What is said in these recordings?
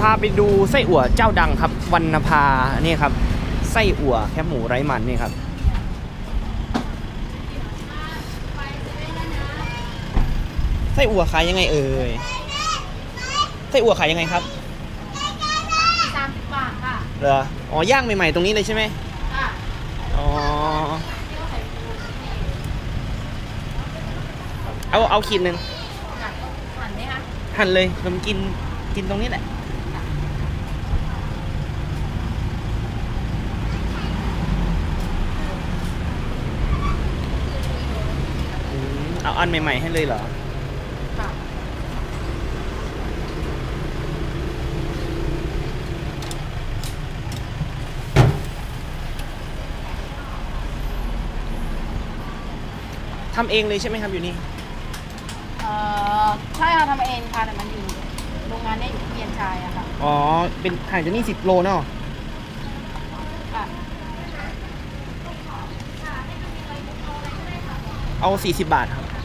พาไปดูไส้อั่วเจ้าดังครับวันนภานี่ครับไส้อั่วแคบหมูไร้มันนี่ครับไส้อั่วขายยังไงเอ่ยไส้อั่วขายยังไงครับสามสิบบาทค่ะเหรออ๋อย่างใหม่ๆตรงนี้เลยใช่ไหมค่ะอ๋อเอาเอาขีดหนึ่งค่ะหั่นไหมคะหั่นเลยผมกินกินตรงนี้แหละ อืม เอาอันใหม่ ๆ ให้เลยเหรอ ค่ะทำเองเลยใช่ไหมครับอยู่นี่ เอ่อใช่ค่ะทำเองค่ะแต่มันอยู่โรงงานเนี่ยอยู่ที่เบียนชายอะค่ะ อ๋อ เป็นห่างจากนี่สิบโลเนาะ ค่ะ เอาสี่สิบบาทครับ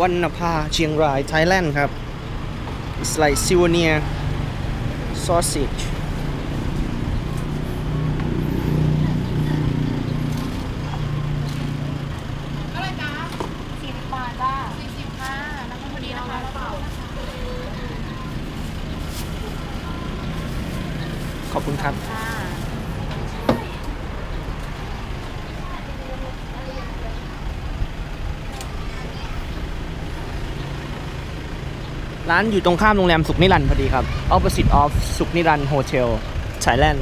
วันนภาเชียงราย ไทยแลนด์ครับ It's like souvenir sausage ก็เลยจ้าสี่สิบบาทจ้าสี่สิบค่ะน้ำมันพอดีนะคะแล้วเปล่า ขอบคุณครับ ค่ะ ร้านอยู่ตรงข้ามโรงแรมสุขนิรันดร์พอดีครับ opposite of สุขนิรันดร์ Hotel Thailand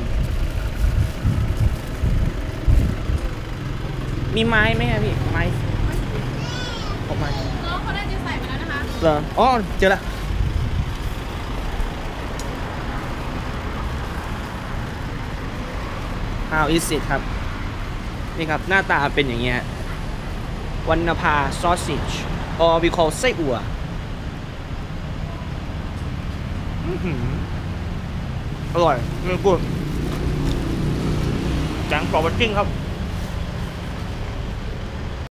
มีไม้ไหมครับพี่ ไม้ออกมาน้องเขาได้จะใส่ไปแล้วนะคะเหรออ๋อเจอละ How is it ครับ นี่ครับ หน้าตาเป็นอย่างเงี้ยวันนภา sausage or we call ไส้อั่ว อื้อหืออร่อยมันกูดจังปอบัตติ้งครับ